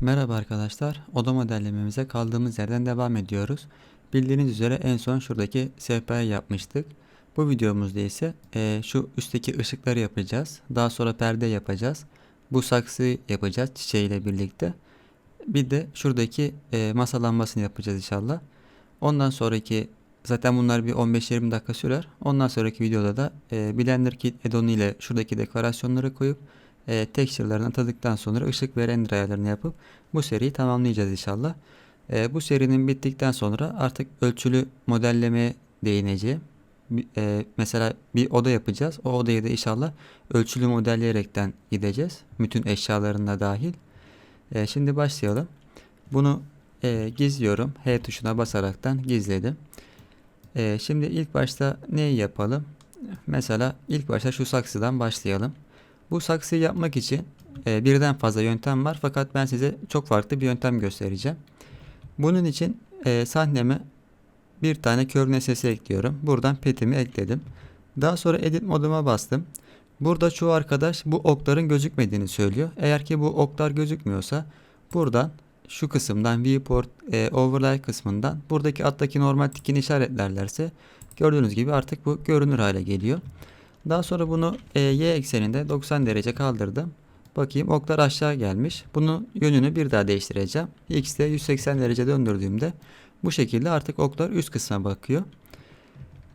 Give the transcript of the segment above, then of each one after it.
Merhaba arkadaşlar. Oda modellememize kaldığımız yerden devam ediyoruz. Bildiğiniz üzere en son şuradaki sehpayı yapmıştık. Bu videomuzda ise e, şu üstteki ışıkları yapacağız. Daha sonra perde yapacağız. Bu saksıyı yapacağız çiçeğiyle birlikte. Bir de şuradaki e, masa lambasını yapacağız inşallah. Ondan sonraki zaten bunlar bir 15-20 dakika sürer. Ondan sonraki videoda da e, Blender Kit add ile şuradaki dekorasyonları koyup e, texture'larını atadıktan sonra ışık ve render ayarlarını yapıp bu seriyi tamamlayacağız inşallah. E, bu serinin bittikten sonra artık ölçülü modellemeye değineceğim. E, mesela bir oda yapacağız. O odayı da inşallah ölçülü modelleyerekten gideceğiz. Bütün eşyalarına dahil. E, şimdi başlayalım. Bunu e, gizliyorum. H tuşuna basaraktan gizledim. E, şimdi ilk başta neyi yapalım? Mesela ilk başta şu saksıdan başlayalım. Bu saksıyı yapmak için e, birden fazla yöntem var fakat ben size çok farklı bir yöntem göstereceğim. Bunun için e, sahneme bir tane kör nesnesi ekliyorum. Buradan petimi ekledim. Daha sonra edit moduma bastım. Burada çoğu arkadaş bu okların gözükmediğini söylüyor. Eğer ki bu oklar gözükmüyorsa buradan şu kısımdan viewport e, overlay kısmından buradaki alttaki normal tikini işaretlerlerse gördüğünüz gibi artık bu görünür hale geliyor. Daha sonra bunu e, y ekseninde 90 derece kaldırdım. Bakayım oklar aşağı gelmiş. Bunun yönünü bir daha değiştireceğim. X'te 180 derece döndürdüğümde bu şekilde artık oklar üst kısma bakıyor.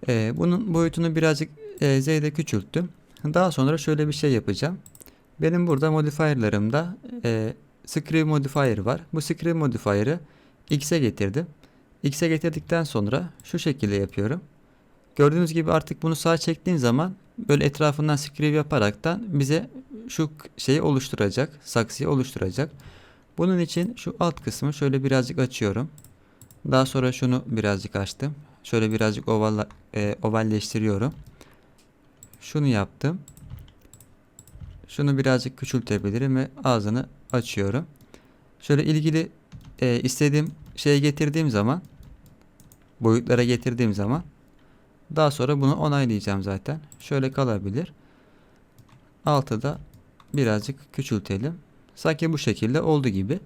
E, bunun boyutunu birazcık e, Z'de küçülttüm. Daha sonra şöyle bir şey yapacağım. Benim burada modifierlarımda e, Screw modifier var. Bu Screw modifier'ı X'e getirdim. X'e getirdikten sonra şu şekilde yapıyorum. Gördüğünüz gibi artık bunu sağa çektiğin zaman böyle etrafından screw yaparaktan bize şu şeyi oluşturacak, saksıyı oluşturacak. Bunun için şu alt kısmı şöyle birazcık açıyorum. Daha sonra şunu birazcık açtım. Şöyle birazcık oval, e, ovalleştiriyorum. Şunu yaptım. Şunu birazcık küçültebilirim ve ağzını açıyorum. Şöyle ilgili e, istediğim şeye getirdiğim zaman boyutlara getirdiğim zaman daha sonra bunu onaylayacağım zaten. Şöyle kalabilir. Altı da birazcık küçültelim. Sanki bu şekilde oldu gibi.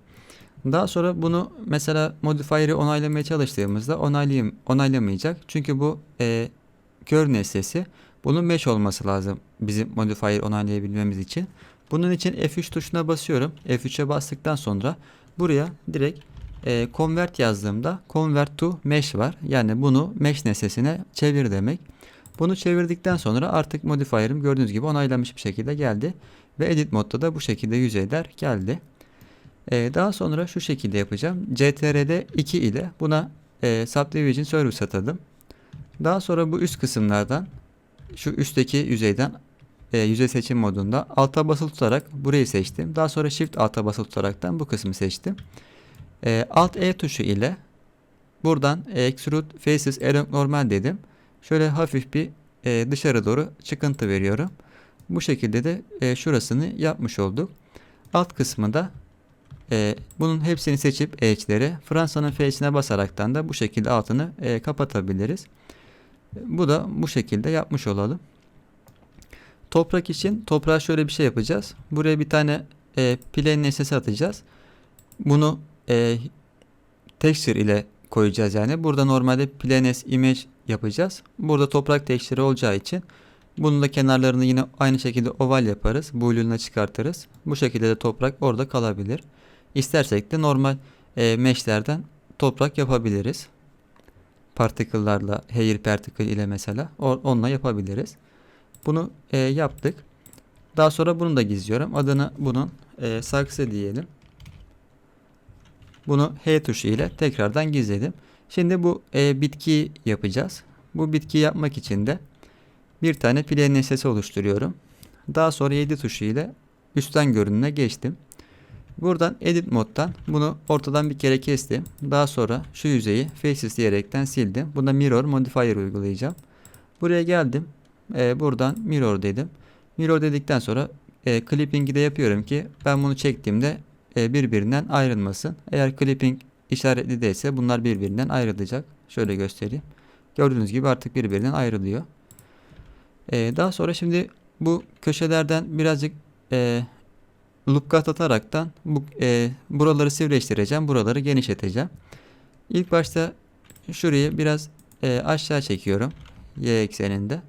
Daha sonra bunu mesela modifier'i onaylamaya çalıştığımızda onaylayım, onaylamayacak. Çünkü bu e, kör nesnesi. Bunun mesh olması lazım bizim modifier onaylayabilmemiz için. Bunun için F3 tuşuna basıyorum. F3'e bastıktan sonra buraya direkt e, convert yazdığımda convert to mesh var. Yani bunu mesh nesnesine çevir demek. Bunu çevirdikten sonra artık modifier'ım gördüğünüz gibi onaylanmış bir şekilde geldi. Ve edit modda da bu şekilde yüzeyler geldi. E, daha sonra şu şekilde yapacağım. CTRL 2 ile buna e, Subdivision Service atadım. Daha sonra bu üst kısımlardan şu üstteki yüzeyden e, yüzey seçim modunda alta basılı tutarak burayı seçtim. Daha sonra Shift alta basılı tutaraktan bu kısmı seçtim. E, Alt E tuşu ile buradan Extrude Faces Along Normal dedim. Şöyle hafif bir e, dışarı doğru çıkıntı veriyorum. Bu şekilde de e, şurasını yapmış olduk. Alt kısmı da e, bunun hepsini seçip H'lere Fransa'nın F'sine basaraktan da bu şekilde altını e, kapatabiliriz. Bu da bu şekilde yapmış olalım. Toprak için toprağa şöyle bir şey yapacağız. Buraya bir tane e, plane nesnesi atacağız. Bunu e, texture ile koyacağız yani. Burada normalde planes image yapacağız. Burada toprak texture olacağı için bunun da kenarlarını yine aynı şekilde oval yaparız. Boolean'la çıkartırız. Bu şekilde de toprak orada kalabilir. İstersek de normal e, meshlerden toprak yapabiliriz. Particle'larla, hair particle ile mesela onunla yapabiliriz. Bunu e, yaptık. Daha sonra bunu da gizliyorum. Adını bunun e, saksı diyelim. Bunu H tuşu ile tekrardan gizledim. Şimdi bu e, bitkiyi yapacağız. Bu bitkiyi yapmak için de bir tane plane nesnesi oluşturuyorum. Daha sonra 7 tuşu ile üstten görününe geçtim. Buradan edit moddan bunu ortadan bir kere kestim. Daha sonra şu yüzeyi faces diyerekten sildim. Buna mirror modifier uygulayacağım. Buraya geldim. E, buradan mirror dedim. Mirror dedikten sonra e, clipping'i de yapıyorum ki ben bunu çektiğimde birbirinden ayrılmasın. Eğer clipping işaretli değilse bunlar birbirinden ayrılacak. Şöyle göstereyim. Gördüğünüz gibi artık birbirinden ayrılıyor. E, daha sonra şimdi bu köşelerden birazcık e, loop cut ataraktan bu e, buraları sivrileştireceğim. Buraları genişleteceğim. İlk başta şurayı biraz e, aşağı çekiyorum. Y ekseninde.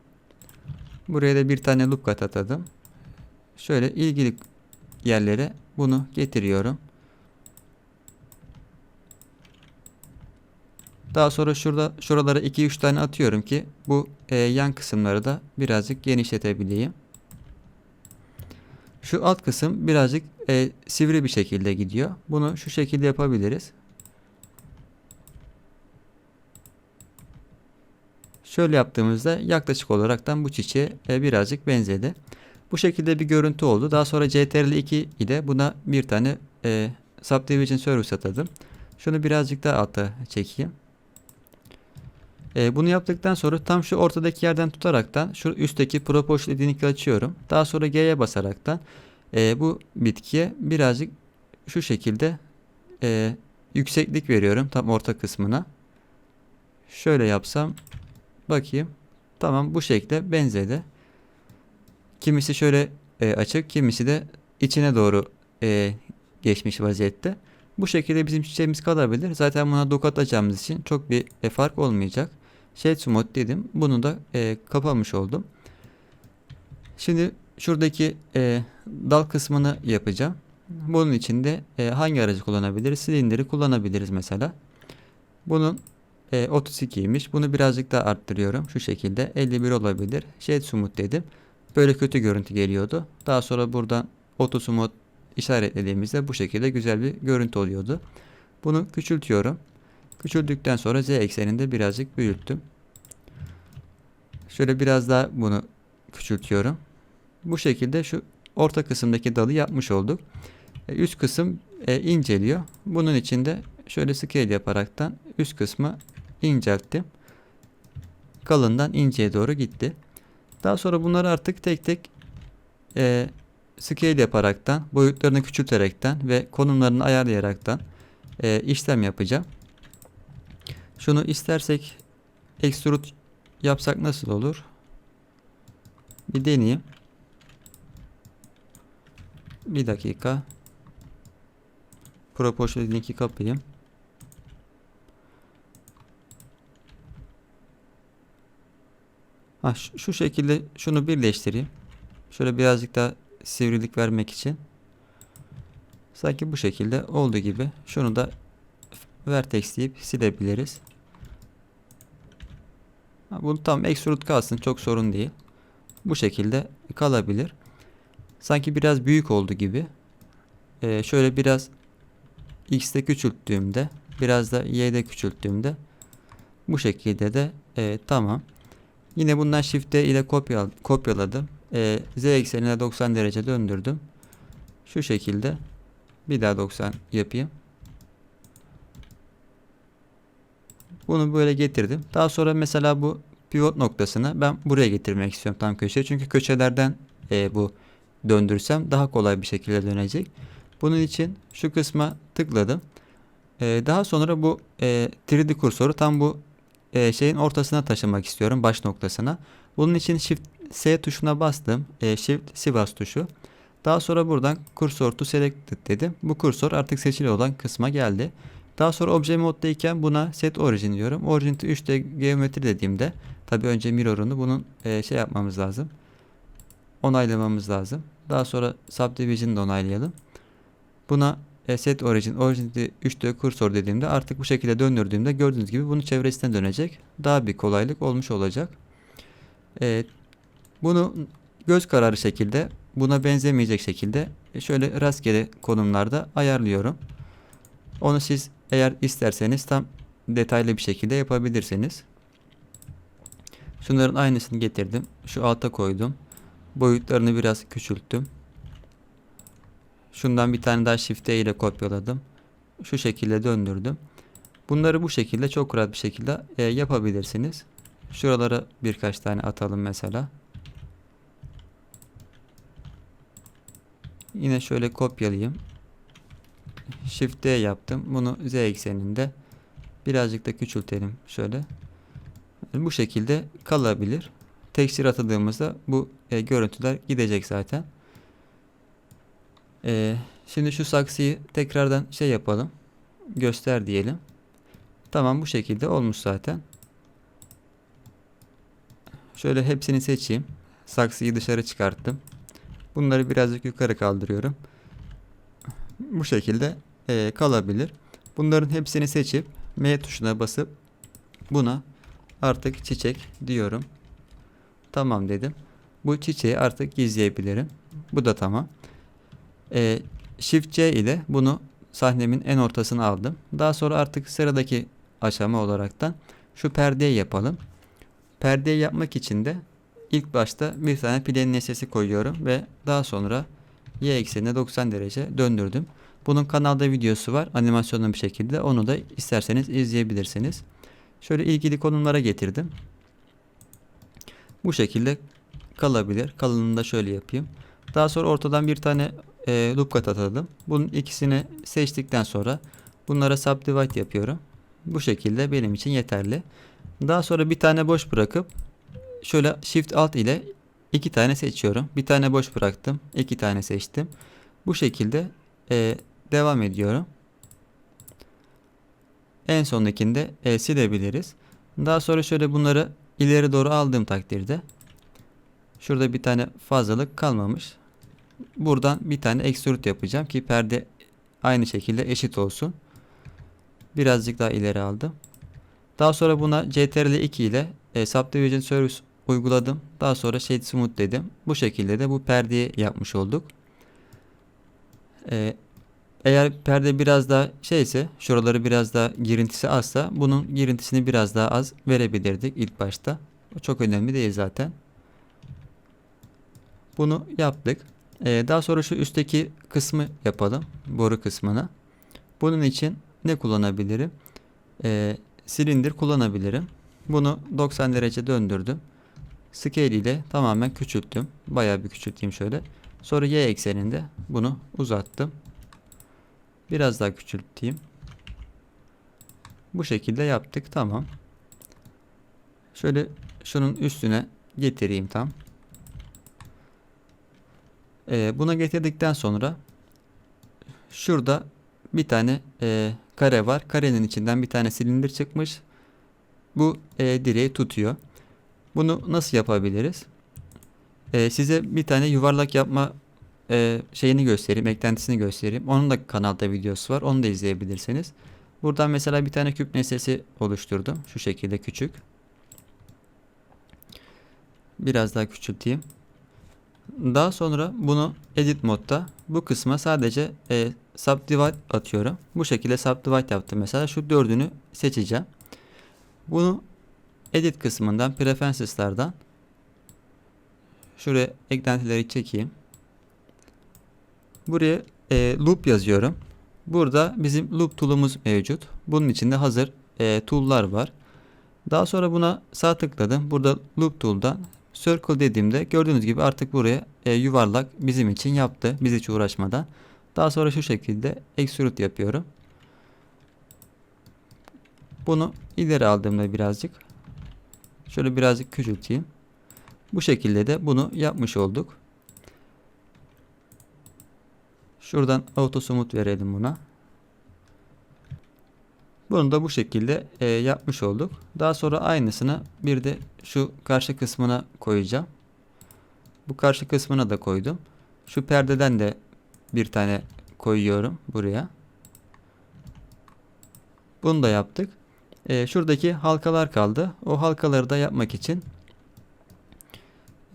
Buraya da bir tane loop cut atadım. Şöyle ilgili yerlere bunu getiriyorum. Daha sonra şurada şuralara 2-3 tane atıyorum ki bu e, yan kısımları da birazcık genişletebileyim. Şu alt kısım birazcık e, sivri bir şekilde gidiyor. Bunu şu şekilde yapabiliriz. Şöyle yaptığımızda yaklaşık olaraktan bu çiçeğe e, birazcık benzedi. Bu şekilde bir görüntü oldu. Daha sonra CTRL 2 ile buna bir tane e, Subdivision Service atadım. Şunu birazcık daha alta çekeyim. E, bunu yaptıktan sonra tam şu ortadaki yerden tutaraktan şu üstteki Proportional Link'i açıyorum. Daha sonra G'ye basaraktan e, bu bitkiye birazcık şu şekilde e, yükseklik veriyorum tam orta kısmına. Şöyle yapsam bakayım. Tamam bu şekilde benzedi. Kimisi şöyle e, açık, kimisi de içine doğru e, geçmiş vaziyette. Bu şekilde bizim çiçeğimiz kalabilir. Zaten buna doku atacağımız için çok bir e, fark olmayacak. Shade Mode dedim. Bunu da e, kapamış oldum. Şimdi şuradaki e, dal kısmını yapacağım. Bunun için de e, hangi aracı kullanabiliriz? Silindiri kullanabiliriz mesela. Bunun e, 32'ymiş. Bunu birazcık daha arttırıyorum. Şu şekilde 51 olabilir. Shade Smooth dedim. Böyle kötü görüntü geliyordu. Daha sonra buradan Auto Smooth işaretlediğimizde bu şekilde güzel bir görüntü oluyordu. Bunu küçültüyorum. Küçüldükten sonra Z ekseninde birazcık büyüttüm. Şöyle biraz daha bunu küçültüyorum. Bu şekilde şu orta kısımdaki dalı yapmış olduk. E, üst kısım e, inceliyor. Bunun için de şöyle scale yaparaktan üst kısmı incelttim. Kalından inceye doğru gitti. Daha sonra bunları artık tek tek e, scale yaparaktan, boyutlarını küçülterekten ve konumlarını ayarlayaraktan e, işlem yapacağım. Şunu istersek extrude yapsak nasıl olur? Bir deneyeyim. Bir dakika. Proportional linki kapayım. Ha, şu, şekilde şunu birleştireyim. Şöyle birazcık daha sivrilik vermek için. Sanki bu şekilde olduğu gibi. Şunu da vertex deyip silebiliriz. Ha, bu tam extrude kalsın çok sorun değil. Bu şekilde kalabilir. Sanki biraz büyük oldu gibi. Ee, şöyle biraz x'te küçülttüğümde biraz da y'de küçülttüğümde bu şekilde de e, tamam. Yine bundan shift ile kopyal kopyaladım. E, z eksenine 90 derece döndürdüm. Şu şekilde bir daha 90 yapayım. Bunu böyle getirdim. Daha sonra mesela bu pivot noktasını ben buraya getirmek istiyorum tam köşeye. Çünkü köşelerden e, bu döndürsem daha kolay bir şekilde dönecek. Bunun için şu kısma tıkladım. E, daha sonra bu e, 3D kursoru tam bu e, şeyin ortasına taşımak istiyorum. Baş noktasına. Bunun için Shift S tuşuna bastım. E, Shift Sivas tuşu. Daha sonra buradan kursor to selected dedim. Bu kursor artık seçili olan kısma geldi. Daha sonra obje moddayken buna set origin diyorum. Origin to 3D geometri dediğimde tabi önce mirror'unu bunun e, şey yapmamız lazım. Onaylamamız lazım. Daha sonra subdivision'ı da onaylayalım. Buna set origin, origin 3D kursor dediğimde artık bu şekilde döndürdüğümde gördüğünüz gibi bunu çevresinden dönecek. Daha bir kolaylık olmuş olacak. E, bunu göz kararı şekilde buna benzemeyecek şekilde şöyle rastgele konumlarda ayarlıyorum. Onu siz eğer isterseniz tam detaylı bir şekilde yapabilirsiniz. Şunların aynısını getirdim. Şu alta koydum. Boyutlarını biraz küçülttüm. Şundan bir tane daha Shift E ile kopyaladım. Şu şekilde döndürdüm. Bunları bu şekilde çok rahat bir şekilde e, yapabilirsiniz. Şuralara birkaç tane atalım mesela. Yine şöyle kopyalayayım. Shift D yaptım. Bunu Z ekseninde birazcık da küçültelim şöyle. Bu şekilde kalabilir. Tekstür atadığımızda bu e, görüntüler gidecek zaten. Ee, şimdi şu saksıyı tekrardan şey yapalım. Göster diyelim. Tamam bu şekilde olmuş zaten. Şöyle hepsini seçeyim. Saksıyı dışarı çıkarttım. Bunları birazcık yukarı kaldırıyorum. Bu şekilde eee, kalabilir. Bunların hepsini seçip M tuşuna basıp buna artık çiçek diyorum. Tamam dedim. Bu çiçeği artık gizleyebilirim. Bu da tamam. Eee, Shift C ile bunu sahnemin en ortasına aldım. Daha sonra artık sıradaki aşama olaraktan şu perdeyi yapalım. Perdeyi yapmak için de ilk başta bir tane pidenin nesnesi koyuyorum ve daha sonra y eksenine 90 derece döndürdüm. Bunun kanalda videosu var animasyonlu bir şekilde onu da isterseniz izleyebilirsiniz. Şöyle ilgili konumlara getirdim. Bu şekilde kalabilir. Kalınını da şöyle yapayım. Daha sonra ortadan bir tane e, loop cut atadım. Bunun ikisini seçtikten sonra bunlara subdivide yapıyorum. Bu şekilde benim için yeterli. Daha sonra bir tane boş bırakıp şöyle shift alt ile iki tane seçiyorum. Bir tane boş bıraktım. iki tane seçtim. Bu şekilde e, devam ediyorum. En sondakinde e, silebiliriz. Daha sonra şöyle bunları ileri doğru aldığım takdirde şurada bir tane fazlalık kalmamış. Buradan bir tane extrude yapacağım ki perde aynı şekilde eşit olsun. Birazcık daha ileri aldım. Daha sonra buna CTRL 2 ile e, Subdivision Service uyguladım. Daha sonra Shade Smooth dedim. Bu şekilde de bu perdeyi yapmış olduk. E, eğer perde biraz daha şeyse, şuraları biraz daha girintisi azsa bunun girintisini biraz daha az verebilirdik ilk başta. Çok önemli değil zaten. Bunu yaptık. E, daha sonra şu üstteki kısmı yapalım. Boru kısmını. Bunun için ne kullanabilirim? E, silindir kullanabilirim. Bunu 90 derece döndürdüm. Scale ile tamamen küçülttüm. Bayağı bir küçülteyim şöyle. Sonra y ekseninde bunu uzattım. Biraz daha küçülteyim. Bu şekilde yaptık. Tamam. Şöyle şunun üstüne getireyim tam. Ee, buna getirdikten sonra şurada bir tane e, kare var. Karenin içinden bir tane silindir çıkmış. Bu e, direği tutuyor. Bunu nasıl yapabiliriz? E, size bir tane yuvarlak yapma e, şeyini göstereyim, eklentisini göstereyim. Onun da kanalda videosu var. Onu da izleyebilirsiniz. Buradan mesela bir tane küp nesnesi oluşturdum. Şu şekilde küçük. Biraz daha küçülteyim. Daha sonra bunu edit modda bu kısma sadece e, subdivide atıyorum. Bu şekilde subdivide yaptım. Mesela şu dördünü seçeceğim. Bunu edit kısmından preferences'lardan şuraya eklentileri çekeyim. Buraya e, loop yazıyorum. Burada bizim loop tool'umuz mevcut. Bunun içinde hazır e, tool'lar var. Daha sonra buna sağ tıkladım. Burada loop tool'dan circle dediğimde gördüğünüz gibi artık buraya e, yuvarlak bizim için yaptı. Biz hiç uğraşmadan. Daha sonra şu şekilde extrude yapıyorum. Bunu ileri aldığımda birazcık şöyle birazcık küçülteyim. Bu şekilde de bunu yapmış olduk. Şuradan auto smooth verelim buna. Bunu da bu şekilde e, yapmış olduk. Daha sonra aynısını bir de şu karşı kısmına koyacağım. Bu karşı kısmına da koydum. Şu perdeden de bir tane koyuyorum buraya. Bunu da yaptık. E, şuradaki halkalar kaldı. O halkaları da yapmak için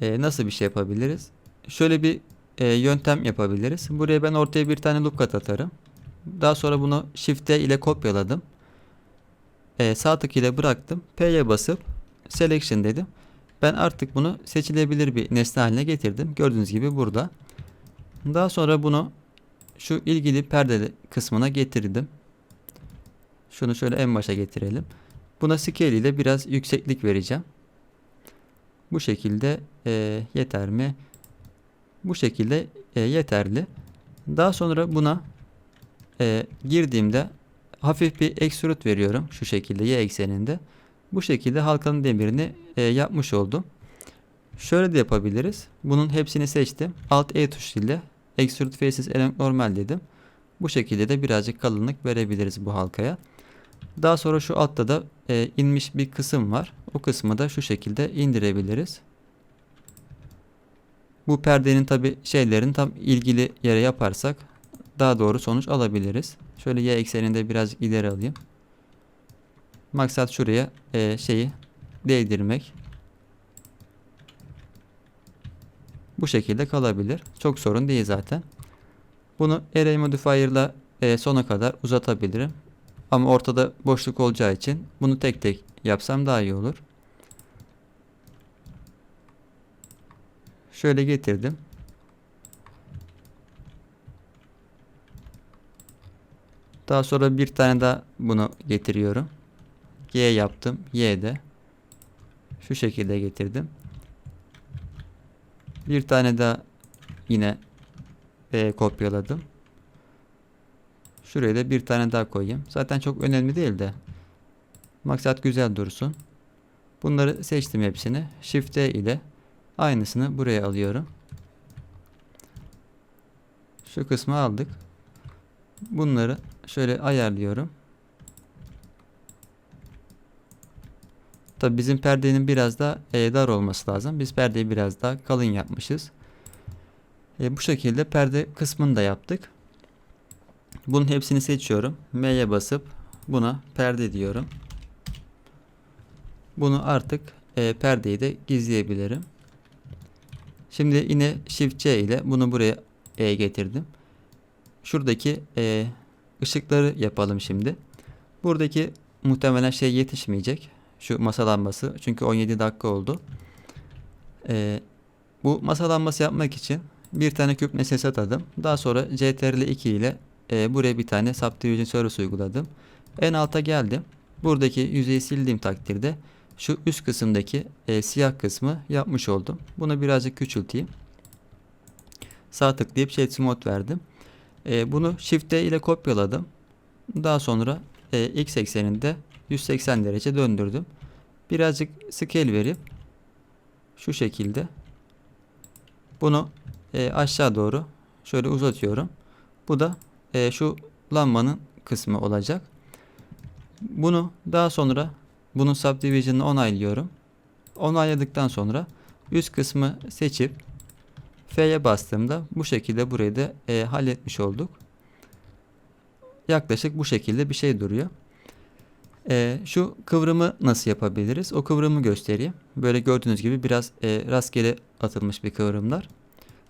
e, nasıl bir şey yapabiliriz? Şöyle bir e, yöntem yapabiliriz. Buraya ben ortaya bir tane loop kat atarım. Daha sonra bunu Shift ile kopyaladım. E, sağ tık ile bıraktım. P'ye basıp Selection dedim. Ben artık bunu seçilebilir bir nesne haline getirdim. Gördüğünüz gibi burada. Daha sonra bunu şu ilgili perde kısmına getirdim. Şunu şöyle en başa getirelim. Buna scale ile biraz yükseklik vereceğim. Bu şekilde e, yeter mi? Bu şekilde e, yeterli. Daha sonra buna e, girdiğimde hafif bir extrude veriyorum. Şu şekilde y ekseninde. Bu şekilde halkanın demirini e, yapmış oldum. Şöyle de yapabiliriz. Bunun hepsini seçtim. Alt E tuşuyla Extrude Faces Element Normal dedim. Bu şekilde de birazcık kalınlık verebiliriz bu halkaya. Daha sonra şu altta da e, inmiş bir kısım var. O kısmı da şu şekilde indirebiliriz. Bu perdenin tabi şeylerin tam ilgili yere yaparsak daha doğru sonuç alabiliriz. Şöyle y ekseninde birazcık ileri alayım. Maksat şuraya e, şeyi değdirmek. Bu şekilde kalabilir. Çok sorun değil zaten. Bunu Array Modifier'la e, sona kadar uzatabilirim. Ama ortada boşluk olacağı için bunu tek tek yapsam daha iyi olur. Şöyle getirdim. Daha sonra bir tane daha bunu getiriyorum. Y yaptım. Y de. Şu şekilde getirdim. Bir tane daha yine e, kopyaladım. Şuraya da bir tane daha koyayım. Zaten çok önemli değil de. Maksat güzel dursun. Bunları seçtim hepsini. Shift D ile aynısını buraya alıyorum. Şu kısmı aldık. Bunları şöyle ayarlıyorum. Tabi bizim perdenin biraz daha e, dar olması lazım. Biz perdeyi biraz daha kalın yapmışız. E, bu şekilde perde kısmını da yaptık. Bunun hepsini seçiyorum. M'ye basıp buna perde diyorum. Bunu artık e, perdeyi de gizleyebilirim. Şimdi yine Shift C ile bunu buraya e, getirdim. Şuradaki e, ışıkları yapalım şimdi. Buradaki muhtemelen şey yetişmeyecek. Şu masa lambası. Çünkü 17 dakika oldu. E, bu masa lambası yapmak için bir tane küp nesnesi atadım. Daha sonra CTRL 2 ile e, buraya bir tane Subdivision Service uyguladım. En alta geldim. Buradaki yüzeyi sildiğim takdirde şu üst kısımdaki e, siyah kısmı yapmış oldum. Bunu birazcık küçülteyim. Sağ tıklayıp Shade Smooth verdim. E, bunu Shift ile kopyaladım. Daha sonra e, X ekseninde 180 derece döndürdüm. Birazcık scale verip şu şekilde bunu e, aşağı doğru şöyle uzatıyorum. Bu da e, şu lambanın kısmı olacak. Bunu daha sonra bunun subdivision'ını onaylıyorum. Onayladıktan sonra üst kısmı seçip F'ye bastığımda bu şekilde burayı da e, halletmiş olduk. Yaklaşık bu şekilde bir şey duruyor. E, şu kıvrımı nasıl yapabiliriz? O kıvrımı göstereyim. Böyle gördüğünüz gibi biraz e, rastgele atılmış bir kıvrımlar.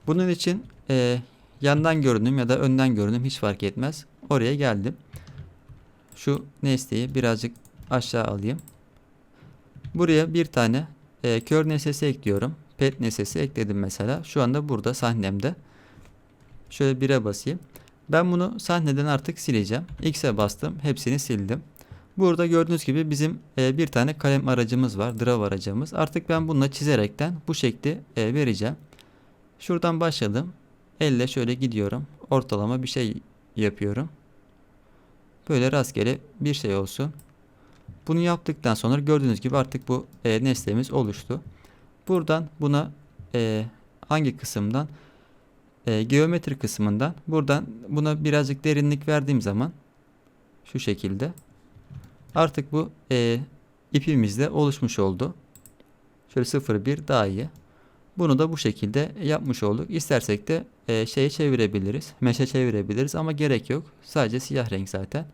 Bunun için e, yandan görünüm ya da önden görünüm hiç fark etmez. Oraya geldim. Şu nesneyi birazcık aşağı alayım. Buraya bir tane e, kör nesnesi ekliyorum. Pet nesnesi ekledim mesela. Şu anda burada sahnemde. Şöyle 1'e basayım. Ben bunu sahneden artık sileceğim. X'e bastım. Hepsini sildim. Burada gördüğünüz gibi bizim e, bir tane kalem aracımız var. Draw aracımız. Artık ben bununla çizerekten bu şekli e, vereceğim. Şuradan başladım. Elle şöyle gidiyorum. Ortalama bir şey yapıyorum. Böyle rastgele bir şey olsun. Bunu yaptıktan sonra gördüğünüz gibi artık bu e, nesnemiz oluştu. Buradan buna e, hangi kısımdan? E, geometri kısmından buradan buna birazcık derinlik verdiğim zaman şu şekilde artık bu e, ipimiz de oluşmuş oldu. Şöyle 0.1 daha iyi. Bunu da bu şekilde yapmış olduk. İstersek de e, şeye çevirebiliriz. Meşe çevirebiliriz ama gerek yok. Sadece siyah renk zaten.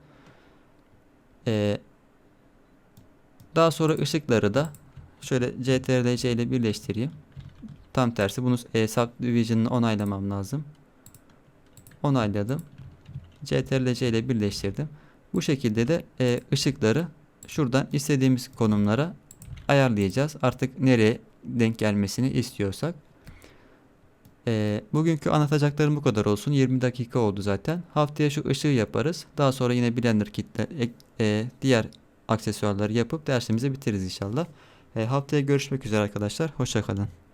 E, daha sonra ışıkları da şöyle CTRL-C ile birleştireyim. Tam tersi bunu e, subdivision'ını onaylamam lazım. Onayladım. CTRL-C ile birleştirdim. Bu şekilde de e, ışıkları şuradan istediğimiz konumlara ayarlayacağız. Artık nereye denk gelmesini istiyorsak. E, bugünkü anlatacaklarım bu kadar olsun. 20 dakika oldu zaten. Haftaya şu ışığı yaparız. Daha sonra yine Blender kitle, e, diğer aksesuarları yapıp dersimizi bitiririz inşallah. E, haftaya görüşmek üzere arkadaşlar. Hoşçakalın.